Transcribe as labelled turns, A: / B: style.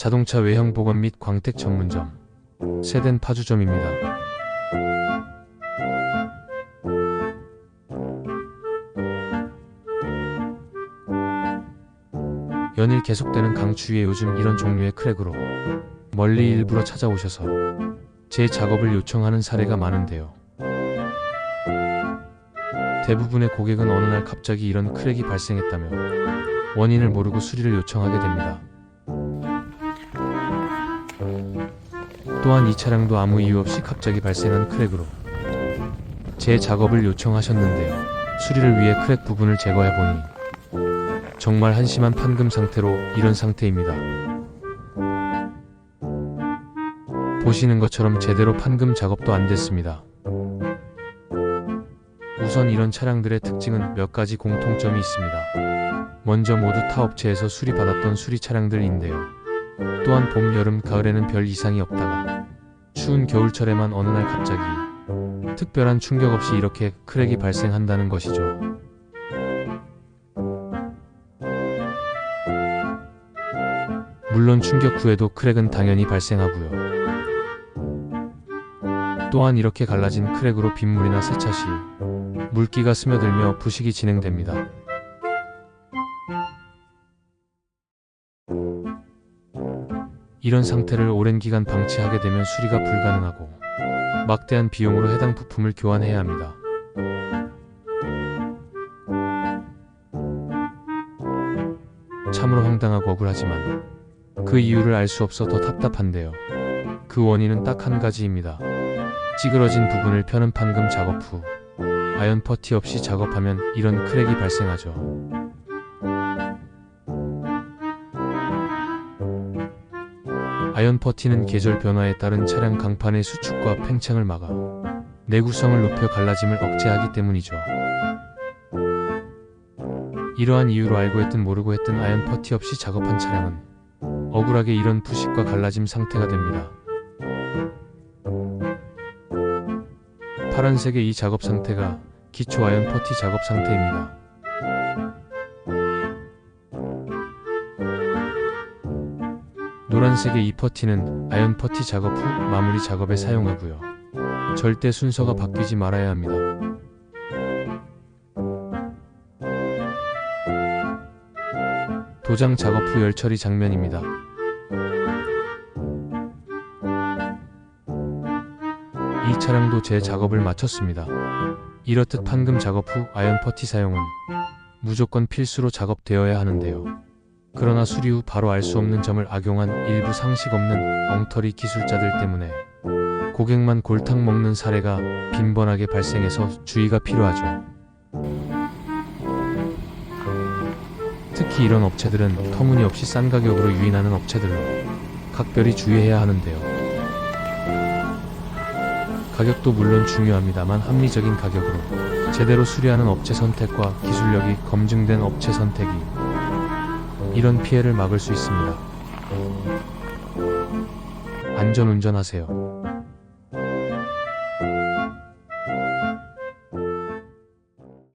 A: 자동차 외형 보건 및 광택 전문점 세덴 파주점입니다. 연일 계속되는 강추위에 요즘 이런 종류의 크랙으로 멀리 일부러 찾아오셔서 제 작업을 요청하는 사례가 많은데요. 대부분의 고객은 어느 날 갑자기 이런 크랙이 발생했다며 원인을 모르고 수리를 요청하게 됩니다. 또한 이 차량도 아무 이유 없이 갑자기 발생한 크랙으로 제 작업을 요청하셨는데요. 수리를 위해 크랙 부분을 제거해 보니 정말 한심한 판금 상태로 이런 상태입니다. 보시는 것처럼 제대로 판금 작업도 안 됐습니다. 우선 이런 차량들의 특징은 몇 가지 공통점이 있습니다. 먼저 모두 타 업체에서 수리받았던 수리 차량들인데요. 또한 봄, 여름, 가을에는 별 이상이 없다가 추운 겨울철에만 어느 날 갑자기 특별한 충격 없이 이렇게 크랙이 발생한다는 것이죠. 물론 충격 후에도 크랙은 당연히 발생하고요. 또한 이렇게 갈라진 크랙으로 빗물이나 세차 시 물기가 스며들며 부식이 진행됩니다. 이런 상태를 오랜 기간 방치하게 되면 수리가 불가능하고 막대한 비용으로 해당 부품을 교환해야 합니다. 참으로 황당하고 억울하지만 그 이유를 알 수 없어 더 답답한데요. 그 원인은 딱 한 가지입니다. 찌그러진 부분을 펴는 판금 작업 후 아연 퍼티 없이 작업하면 이런 크랙이 발생하죠. 아연 퍼티는 계절 변화에 따른 차량 강판의 수축과 팽창을 막아 내구성을 높여 갈라짐을 억제하기 때문이죠. 이러한 이유로 알고 했든 모르고 했든 아연 퍼티 없이 작업한 차량은 억울하게 이런 부식과 갈라짐 상태가 됩니다. 파란색의 이 작업 상태가 기초 아연 퍼티 작업 상태입니다. 노란색의 이 퍼티는 아연 퍼티 작업 후 마무리 작업에 사용하고요. 절대 순서가 바뀌지 말아야 합니다. 도장 작업 후 열처리 장면입니다. 이 차량도 제 작업을 마쳤습니다. 이렇듯 판금 작업 후 아연 퍼티 사용은 무조건 필수로 작업되어야 하는데요. 그러나 수리 후 바로 알 수 없는 점을 악용한 일부 상식 없는 엉터리 기술자들 때문에 고객만 골탕 먹는 사례가 빈번하게 발생해서 주의가 필요하죠. 특히 이런 업체들은 터무니없이 싼 가격으로 유인하는 업체들로 각별히 주의해야 하는데요. 가격도 물론 중요합니다만 합리적인 가격으로 제대로 수리하는 업체 선택과 기술력이 검증된 업체 선택이 이런 피해를 막을 수 있습니다. 안전 운전하세요.